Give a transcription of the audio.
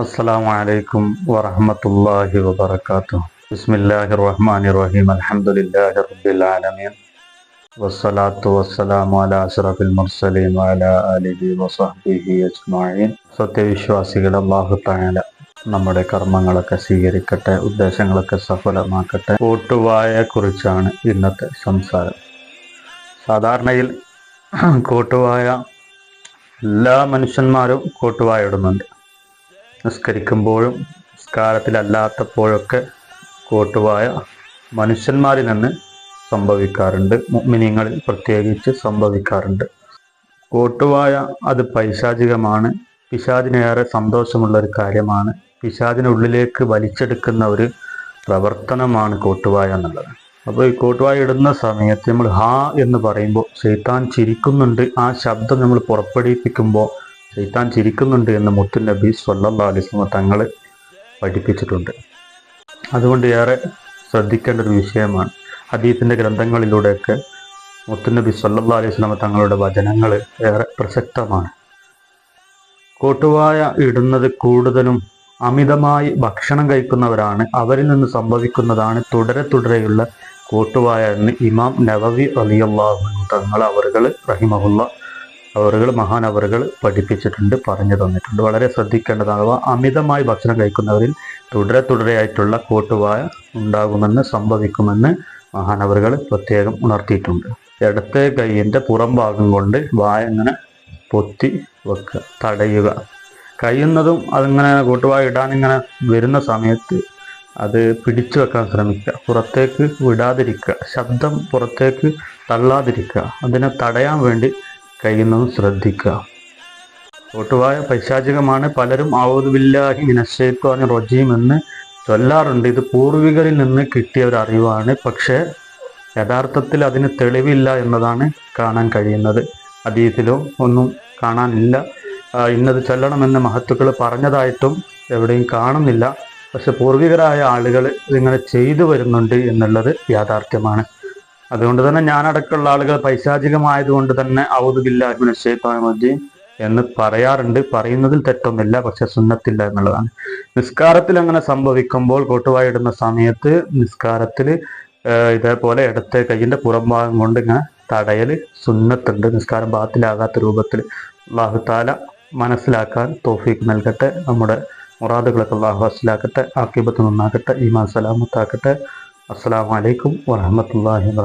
അസ്സലാമു അലൈക്കും വറഹമത്തല്ലാഹി വബർക്കാത്തു ബിസ്മില്ലാഹി റഹ്മാനി റഹീം അൽഹംദുലില്ലാഹി റബ്ബിൽ ആലമീൻ. വസ്സലാത്തു വസ്സലാമു അല അഷ്റഫിൽ മുർസലീൻ വഅല ആലിഹി വസഹ്ബിഹി അജ്മഈൻ. സത്യവിശ്വാസികൾ അല്ലാഹു തആല നമ്മുടെ കർമ്മങ്ങളൊക്കെ സ്വീകരിക്കട്ടെ ഉദ്ദേശങ്ങളൊക്കെ സഫലമാക്കട്ടെ. കൂട്ടുവായെ കുറിച്ചാണ് ഇന്നത്തെ സംസാരം. സാധാരണയിൽ കൂട്ടുവായ എല്ലാ മനുഷ്യന്മാരും കൂട്ടുവായ ഇടുന്നുണ്ട്. നിസ്കരിക്കുമ്പോഴും നിസ്കാരത്തിലല്ലാത്തപ്പോഴൊക്കെ കോട്ടുവായ മനുഷ്യന്മാരിൽ നിന്ന് സംഭവിക്കാറുണ്ട്. മുഅ്മിനീങ്ങളിൽ പ്രത്യേകിച്ച് സംഭവിക്കാറുണ്ട്. കോട്ടുവായ അത് പൈശാചികമാണ്. പിശാചിനേറെ സന്തോഷമുള്ള ഒരു കാര്യമാണ്. പിശാചിനെ ഉള്ളിലേക്ക് വലിച്ചെടുക്കുന്ന ഒരു പ്രവർത്തനമാണ് കോട്ടുവായ എന്നുള്ളത്. അപ്പോൾ ഈ കോട്ടുവായ ഇടുന്ന സമയത്ത് നമ്മൾ ഹാ എന്ന് പറയുമ്പോൾ ശൈത്താൻ ചിരിക്കുന്നുണ്ട്. ആ ശബ്ദം നമ്മൾ പുറപ്പെടുവിപ്പിക്കുമ്പോൾ ശൈത്താൻ ചിരിക്കുന്നുണ്ട് എന്ന് മുത്തു നബി സല്ലാ അലിസ്മ തങ്ങളെ പഠിപ്പിച്ചിട്ടുണ്ട്. അതുകൊണ്ട് ഏറെ ശ്രദ്ധിക്കേണ്ട ഒരു വിഷയമാണ് ഹദീസിന്റെ ഗ്രന്ഥങ്ങളിലൂടെയൊക്കെ മുത്തുനബി സല്ലാ അലൈഹി തങ്ങളുടെ വചനങ്ങൾ ഏറെ പ്രസക്തമാണ്. കോട്ടുവായ ഇടുന്നത് കൂടുതലും അമിതമായി ഭക്ഷണം കഴിക്കുന്നവരാണ്. അവരിൽ നിന്ന് സംഭവിക്കുന്നതാണ് തുടരെ തുടരെയുള്ള കോട്ടുവായ എന്ന് ഇമാം നവവി അലിയല്ലാഹു തങ്ങൾ അവറുകൾ റഹിമഹുല്ല അവറുകൾ മഹാനവറുകൾ പഠിപ്പിച്ചിട്ടുണ്ട് പറഞ്ഞു തന്നിട്ടുണ്ട്. വളരെ ശ്രദ്ധിക്കേണ്ടതാണ് അമിതമായി ഭക്ഷണം കഴിക്കുന്നവരിൽ തുടരെ തുടരെയായിട്ടുള്ള കോട്ടുവായ ഉണ്ടാകുമെന്ന് സംഭവിക്കുമെന്ന് മഹാനവറുകൾ പ്രത്യേകം ഉണർത്തിയിട്ടുണ്ട്. ഇടത്തെ കൈയിന്റെ പുറം ഭാഗം കൊണ്ട് വായ ഇങ്ങനെ പൊത്തി വെക്കുക തടയുക. കഴിയുന്നതും അതിങ്ങനെ കൂട്ടുവായ ഇടാൻ ഇങ്ങനെ വരുന്ന സമയത്ത് അത് പിടിച്ചു വെക്കാൻ ശ്രമിക്കുക. പുറത്തേക്ക് വിടാതിരിക്കുക. ശബ്ദം പുറത്തേക്ക് തള്ളാതിരിക്കുക. അതിനെ തടയാൻ വേണ്ടി കഴിയുന്നതും ശ്രദ്ധിക്കുക. കൂട്ടുവായ പൈശാചികമാണ് പലരും ഔദുബില്ലാഹി മിനശ്ശൈത്വാനി റജീം എന്ന് ചൊല്ലാറുണ്ട്. ഇത് പൂർവികരിൽ നിന്ന് കിട്ടിയ ഒരു അറിവാണ്. പക്ഷേ യഥാർത്ഥത്തിൽ അതിന് തെളിവില്ല എന്നതാണ് കാണാൻ കഴിയുന്നത്. അതീതിലോ ഒന്നും കാണാനില്ല. ഇന്നത് ചൊല്ലണമെന്ന് മഹത്തുക്കൾ പറഞ്ഞതായിട്ടും എവിടെയും കാണുന്നില്ല. പക്ഷെ പൂർവികരായ ആളുകൾ ഇതിങ്ങനെ ചെയ്തു വരുന്നുണ്ട് എന്നുള്ളത് യാഥാർത്ഥ്യമാണ്. അതുകൊണ്ട് തന്നെ ഞാനടക്കമുള്ള ആളുകൾ പൈശാചികമായതുകൊണ്ട് തന്നെ ഔദുബില്ലാഹിമിനശ്ശേത്താമജി എന്ന് പറയാറുണ്ട്. പറയുന്നതിൽ തെറ്റൊന്നുമില്ല പക്ഷെ സുന്നത്തില്ല എന്നുള്ളതാണ്. നിസ്കാരത്തിൽ അങ്ങനെ സംഭവിക്കുമ്പോൾ കോട്ടുവായി ഇടുന്ന സമയത്ത് നിസ്കാരത്തിൽ ഇതേപോലെ ഇടത്തെ കയ്യിന്റെ പുറം ഭാഗം കൊണ്ട് ഇങ്ങനെ തടയൽ സുന്നത്തുണ്ട്. നിസ്കാരം ബാത്തിലാകാത്ത രൂപത്തിൽ അള്ളാഹുത്താല മനസ്സിലാക്കാൻ തോഫീക്ക് നൽകട്ടെ. നമ്മുടെ മുറാദുകളൊക്കെ അള്ളാഹു മനസ്സിലാക്കട്ടെ ആക്കിബത്ത് നന്നാക്കട്ടെ. ഈമാൻ സലാമത്താക്കട്ടെ. അസ്സാം വലൈക്കും വറഹമത്തല്ലാഹി വ